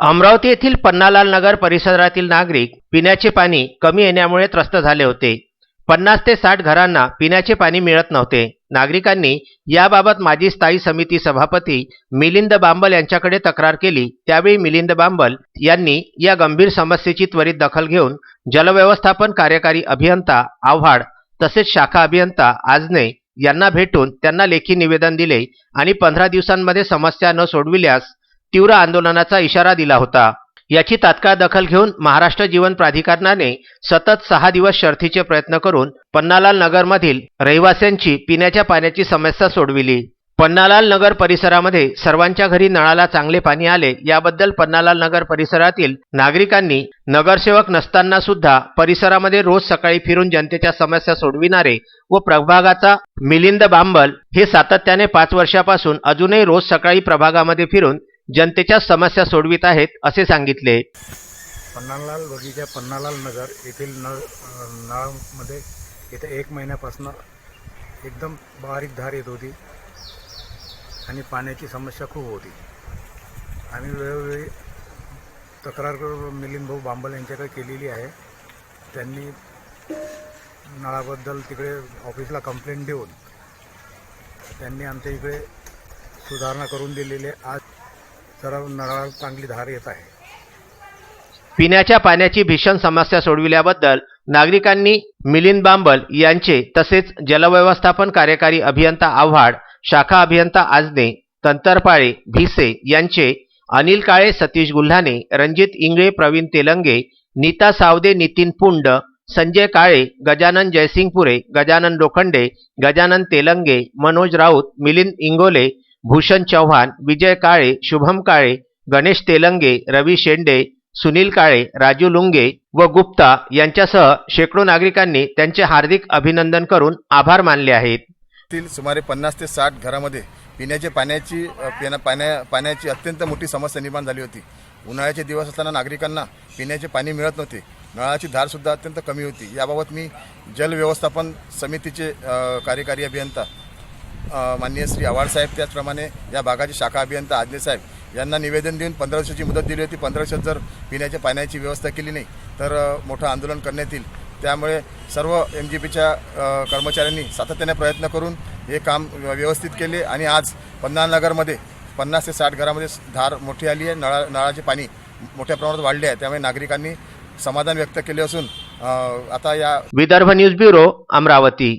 अमरावती येथील पन्नालाल नगर परिसरातील नागरिक पिण्याचे पाणी कमी येण्यामुळे त्रस्त झाले होते. पन्नास ते साठ घरांना पिण्याचे पाणी मिळत नव्हते. नागरिकांनी याबाबत माजी स्थायी समिती सभापती मिलिंद बांबल यांच्याकडे तक्रार केली. त्यावेळी मिलिंद बांबल यांनी या गंभीर समस्येची त्वरित दखल घेऊन जलव्यवस्थापन कार्यकारी अभियंता आव्हाड तसेच शाखा अभियंता आजने यांना भेटून त्यांना लेखी निवेदन दिले आणि पंधरा दिवसांमध्ये समस्या न सोडविल्यास तीव्र आंदोलनाचा इशारा दिला होता. याची तात्काळ दखल घेऊन महाराष्ट्र जीवन प्राधिकरणाने सतत सहा दिवस शर्थीचे प्रयत्न करून पन्नालाल नगरमधील रहिवाशांची पिण्याच्या पाण्याची समस्या सोडविली. पन्नालाल नगर परिसरामध्ये सर्वांच्या घरी नळाला चांगले पाणी आले याबद्दल पन्नालाल नगर परिसरातील नागरिकांनी नगरसेवक नसताना सुद्धा परिसरामध्ये रोज सकाळी फिरून जनतेच्या समस्या सोडविणारे व प्रभागाचा मिलिंद बांबल हे सातत्याने पाच वर्षापासून अजूनही रोज सकाळी प्रभागामध्ये फिरून जनतेच्या समस्या सोडवित आहेत असे सांगितले. पन्नालाल बगीचा पन्नालाल नगर येथील नळ नळामध्ये येत्या एक महिन्यापासून एकदम बारीक धार येत होती आणि पाण्याची समस्या खूप होती. आम्ही वेळोवेळी तक्रार करून मिलिंद भाऊ बांबल यांच्याकडे केलेली आहे. त्यांनी नळाबद्दल तिकडे ऑफिसला कंप्लेंट देऊन त्यांनी आमच्या इकडे सुधारणा करून दिलेली आहे. आज तर नळाला चांगली धार येत आहे. पिण्याच्या पाण्याची भीषण समस्या सोडविल्याबद्दल नागरिकांनी मिलिंद बांबल यांचे तसेच जलव्यवस्थापन कार्यकारी अभियंता आव्हाड शाखा अभियंता आजने तंतरपाळे भिसे यांचे अनिल काळे सतीश गुल्हाने रणजित इंगळे प्रवीण तेलंगे नीता सावदे नितीन पुंड संजय काळे गजानन जयसिंगपुरे गजानन लोखंडे गजानन तेलंगे मनोज राऊत मिलिंद इंगोले भूषण चव्हाण विजय काळे शुभम काळे गणेश तेलंगे रवी शेंडे सुनील काळे राजू लुंगे व गुप्ता यांच्यासह शेकडो नागरिकांनी त्यांचे हार्दिक अभिनंदन करून आभार मानले आहेत. तील सुमारे पन्नास ते साठ घरामध्ये पिण्याच्या पाण्याची पिण्या पाण्या पाण्याची अत्यंत मोठी समस्या निर्माण झाली होती. उन्हाळ्याचे दिवस असताना नागरिकांना पिण्याचे पाणी मिळत नव्हते. नळाची धारसुद्धा अत्यंत कमी होती. याबाबत मी जल व्यवस्थापन समितीचे कार्यकारी अभियंता माननीय श्री आव्हाड साहेब त्याचप्रमाणे या भागाचे शाखा अभियंता आजने साहेब यांना निवेदन देऊन पंधरा दिवसाची मुदत दिली होती. पंधरा दिवसात जर पिण्याच्या पाण्याची व्यवस्था केली नाही तर मोठं आंदोलन करण्यात येईल. त्यामुळे सर्व एम जी पीच्या कर्मचाऱ्यांनी सातत्याने प्रयत्न करून हे काम व्यवस्थित केले आणि आज पन्नानगरमध्ये पन्नास ते साठ घरामध्ये धार मोठी आली आहे. नळा नळाचे पाणी मोठ्या प्रमाणात वाढले आहे. त्यामुळे नागरिकांनी समाधान व्यक्त केले असून आता या विदर्भ न्यूज ब्युरो अमरावती.